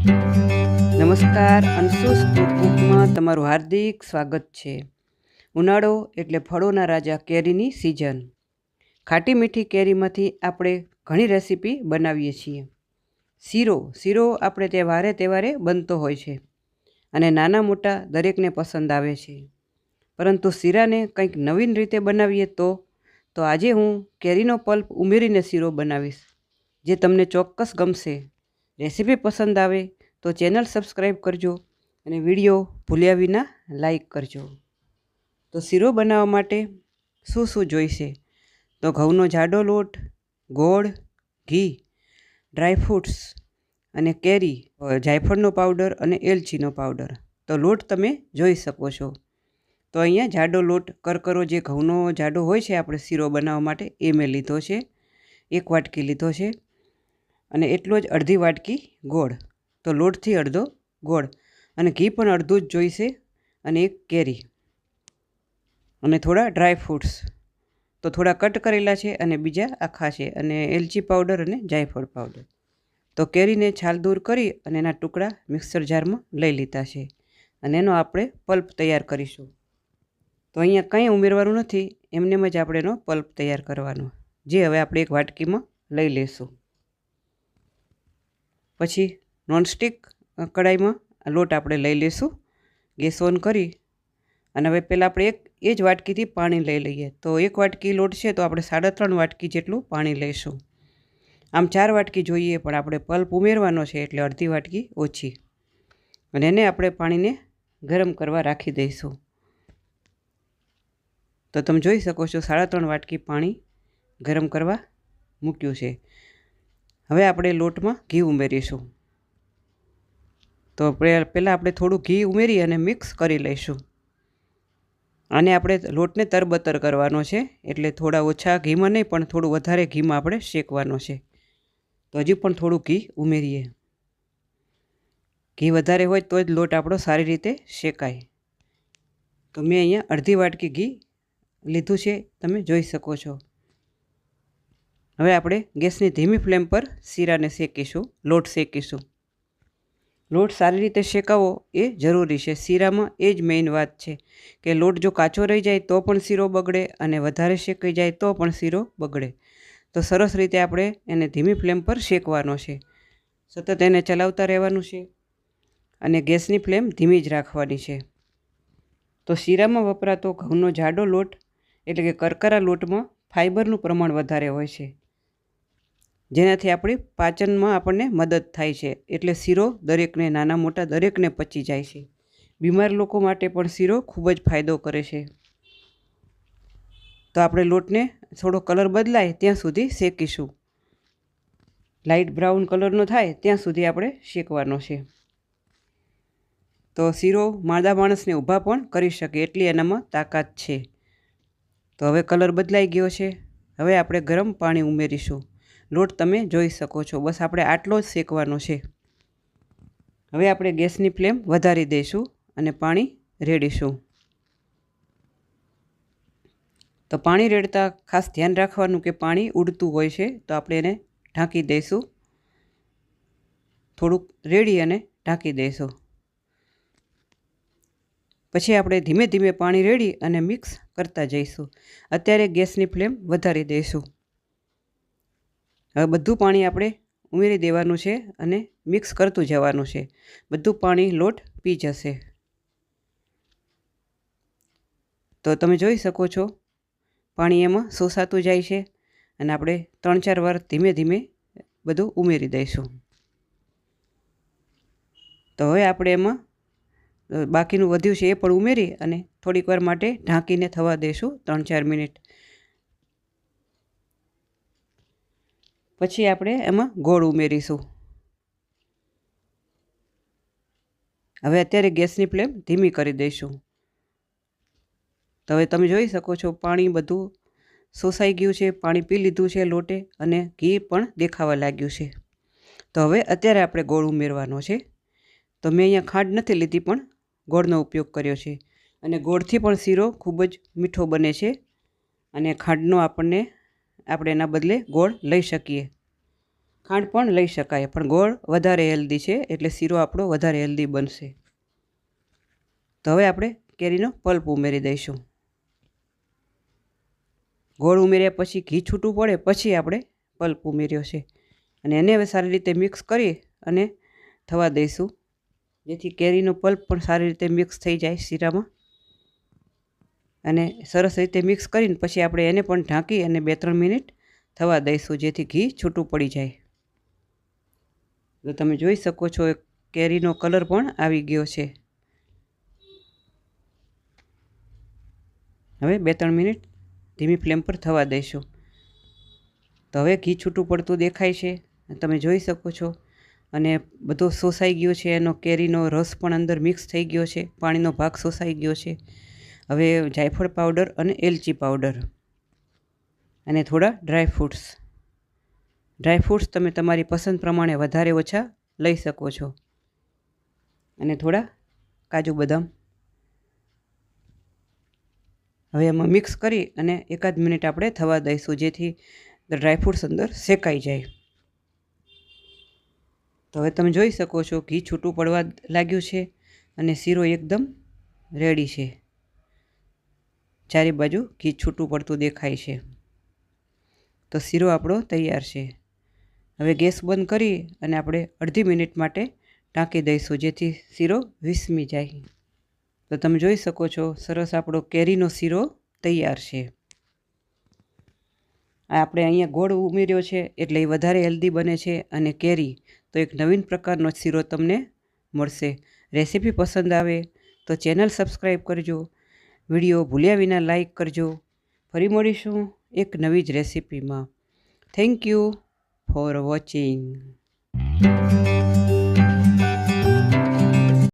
નમસ્કાર અંશુસ કુકમાં તમારું હાર્દિક સ્વાગત છે. ઉનાળો એટલે ફળોના રાજા કેરીની સિઝન ખાટી મીઠી કેરીમાંથી આપણે ઘણી રેસીપી બનાવીએ છીએ. શીરો શીરો આપણે તે વારે તહેવારે બનતો હોય છે અને નાના મોટા દરેકને પસંદ આવે છે. પરંતુ શીરાને કંઈક નવીન રીતે બનાવીએ તો તો આજે હું કેરીનો પલ્પ ઉમેરીને શીરો બનાવીશ, જે તમને ચોક્કસ ગમશે. રેસીપી પસંદ આવે તો ચેનલ સબસ્ક્રાઈબ કરજો અને વીડિયો ભૂલ્યા વિના લાઈક કરજો. તો શીરો બનાવવા માટે શું શું જોઈશે? તો ઘઉંનો જાડો લોટ, ગોળ, ઘી ડ્રાયફ્રૂટ્સ અને કેરી, જાયફળનો પાવડર અને એલચીનો પાવડર તો લોટ તમે જોઈ શકો છો. તો અહીંયા જાડો લોટ કરકરો જે ઘઉંનો જાડો હોય છે, આપણે શીરો બનાવવા માટે એ મેં લીધો છે. એક વાટકી લીધો છે. અને એટલો જ અડધી વાટકી ગોળ. તો લોટથી અડધો ગોળ. અને ઘી પણ અડધું જ જોઈશે અને એક કેરી. અને થોડા ડ્રાય ફ્રૂટ્સ. તો થોડા કટ કરેલા છે અને બીજા આખા છે. અને એલચી પાવડર અને જાયફળ પાવડર. તો કેરીને છાલ દૂર કરી અને એના ટુકડા મિક્સર જારમાં લઈ લીધા છે. અને એનો આપણે પલ્પ તૈયાર કરીશું. તો અહીંયા કંઈ ઉમેરવાનું નથી. એમને જ આપણે એનો પલ્પ તૈયાર કરવાનો. જે હવે આપણે એક વાટકીમાં લઈ લઈશું. પછી નોનસ્ટિક કડાઈમાં લોટ આપણે લઈ લઈશું. ગેસ ઓન કરી અને હવે પહેલાં આપણે એક, એ જ વાટકીથી પાણી લઈ લઈએ. તો એક વાટકી લોટ છે તો આપણે સાડા ત્રણ વાટકી જેટલું પાણી લઈશું. આમ ચાર વાટકી જોઈએ પણ આપણે પલ્પ ઉમેરવાનો છે એટલે અડધી વાટકી ઓછી. અને એને આપણે પાણીને ગરમ કરવા રાખી દઈશું. તો તમે જોઈ શકો છો સાડા ત્રણ વાટકી પાણી ગરમ કરવા મૂક્યું છે. હવે આપણે લોટમાં ઘી ઉમેરીશું. તો પહેલાં આપણે થોડું ઘી ઉમેરી અને મિક્સ કરી લઈશું. આને આપણે લોટને તરબતર કરવાનો છે, એટલે થોડા ઓછા ઘીમાં નહીં, પણ થોડું વધારે ઘીમાં આપણે શેકવાનો છે. તો હજી પણ થોડું ઘી ઉમેરીએ. ઘી વધારે હોય તો જ લોટ આપણો સારી રીતે શેકાય. તો મેં અહીંયા અડધી વાટકી ઘી લીધું છે, તમે જોઈ શકો છો. હવે આપણે ગેસની ધીમી ફ્લેમ પર શીરાને શેકીશું, લોટ શેકીશું. લોટ સારી રીતે શેકાવો એ જરૂરી છે. શીરામાં એ જ મેઇન વાત છે કે લોટ જો કાચો રહી જાય તો પણ શીરો બગડે અને વધારે શેકાઈ જાય તો પણ શીરો બગડે. તો સરસ રીતે આપણે એને ધીમી ફ્લેમ પર શેકવાનો છે. સતત એને ચલાવતા રહેવાનું છે અને ગેસની ફ્લેમ ધીમી જ રાખવાની છે. તો શીરામાં વપરાતો ઘઉંનો જાડો લોટ એટલે કે કરકરા લોટમાં ફાઇબરનું પ્રમાણ વધારે હોય છે. જેનાથી આપણી પાચનમાં આપણને મદદ થાય છે. એટલે શીરો દરેકને, નાના મોટા દરેકને પચી જાય છે. બીમાર લોકો માટે પણ શીરો ખૂબ જ ફાયદો કરે છે. તો આપણે લોટને થોડો કલર બદલાય ત્યાં સુધી શેકીશું. લાઇટ બ્રાઉન કલરનો થાય ત્યાં સુધી આપણે શેકવાનો છે. તો શીરો માદા માણસને ઊભા પણ કરી શકે એટલી એનામાં તાકાત છે. તો હવે કલર બદલાઈ ગયો છે. હવે આપણે ગરમ પાણી ઉમેરીશું. લોટ તમે જોઈ શકો છો. બસ આપણે આટલો જ શેકવાનો છે. હવે આપણે ગેસની ફ્લેમ વધારી દઈશું અને પાણી રેડીશું. તો પાણી રેડતા ખાસ ધ્યાન રાખવાનું કે પાણી ઉડતું હોય છે, તો આપણે એને ઢાંકી દઈશું. થોડુંક રેડી અને ઢાંકી દઈશું. પછી આપણે ધીમે ધીમે પાણી રેડી અને મિક્સ કરતા જઈશું. અત્યારે ગેસની ફ્લેમ વધારી દઈશું. હવે બધું પાણી આપણે ઉમેરી દેવાનું છે અને મિક્સ કરતું જવાનું છે. બધું પાણી લોટ પી જશે. તો તમે જોઈ શકો છો, પાણી એમાં શોષાતું જાય છે અને આપણે ત્રણ ચાર વાર ધીમે ધીમે બધું ઉમેરી દઈશું. તો હવે આપણે એમાં બાકીનું વધ્યું છે એ પણ ઉમેરી અને થોડીક વાર માટે ઢાંકીને થવા દઈશું ત્રણ ચાર મિનિટ. પછી આપણે એમાં ગોળ ઉમેરીશું. હવે અત્યારે ગેસની ફ્લેમ ધીમી કરી દઈશું. તો હવે તમે જોઈ શકો છો પાણી બધું શોષાઈ ગયું છે, પાણી પી લીધું છે લોટે અને ઘી પણ દેખાવા લાગ્યું છે. તો હવે અત્યારે આપણે ગોળ ઉમેરવાનો છે. તો મેં અહીંયા ખાંડ નથી લીધી પણ ગોળનો ઉપયોગ કર્યો છે. અને ગોળથી પણ શીરો ખૂબ જ મીઠો બને છે. અને ખાંડનો આપણને આપણે એના બદલે ગોળ લઈ શકીએ. ખાંડ પણ લઈ શકાય, પણ ગોળ વધારે હેલ્ધી છે, એટલે શીરો આપણો વધારે હેલ્ધી બનશે. તો હવે આપણે કેરીનો પલ્પ ઉમેરી દઈશું. ગોળ ઉમેર્યા પછી ઘી છૂટું પડે પછી આપણે પલ્પ ઉમેર્યો છે. અને એને હવે સારી રીતે મિક્સ કરી અને થવા દઈશું. જેથી કેરીનો પલ્પ પણ સારી રીતે મિક્સ થઈ જાય શીરામાં. અને સરસ રીતે મિક્સ કરીને પછી આપણે એને પણ ઢાંકી અને બે ત્રણ મિનિટ થવા દઈશું, જેથી ઘી છૂટું પડી જાય. તો તમે જોઈ શકો છો કેરીનો કલર પણ આવી ગયો છે. હવે બે ત્રણ મિનિટ ધીમી ફ્લેમ પર થવા દઈશું. તો હવે ઘી છૂટું પડતું દેખાય છે, તમે જોઈ શકો છો. અને બધો શોષાઈ ગયો છે, એનો કેરીનો રસ પણ અંદર મિક્સ થઈ ગયો છે, પાણીનો ભાગ શોષાઈ ગયો છે. હવે જાયફળ પાવડર અને એલચી પાવડર અને થોડા ડ્રાય ફ્રૂટ્સ ડ્રાય ફ્રૂટ્સ તમે તમારી પસંદ પ્રમાણે વધારે ઓછા લઈ શકો છો. અને થોડા કાજુ બદામ. હવે એમાં મિક્સ કરી અને એકાદ મિનિટ આપણે થવા દઈશું, જેથી ડ્રાયફ્રૂટ્સ અંદર શેકાઈ જાય. તો હવે તમે જોઈ શકો છો, ઘી છૂટું પડવા લાગ્યું છે અને શીરો એકદમ રેડી છે. ચારે બાજુ ઘી છૂટું પડતું દેખાય છે. તો શીરો આપણો તૈયાર છે. હવે ગેસ બંધ કરી અને આપણે અડધી મિનિટ માટે ટાંકી દઈશું, જેથી શીરો વિસમી જાય. તો તમે જોઈ શકો છો, સરસ આપણો કેરીનો શીરો તૈયાર છે. આ આપણે અહીંયા ગોળ ઉમેર્યો છે, એટલે એ વધારે હેલ્ધી બને છે અને કેરી તો એક નવીન પ્રકારનો શીરો તમને મળશે. રેસીપી પસંદ આવે તો ચેનલ સબસ્ક્રાઈબ કરજો વીડિયો ભૂલ્યા વિના લાઇક કરજો. ફરી મળીશું એક નવી જ રેસીપીમાં. Thank you for watching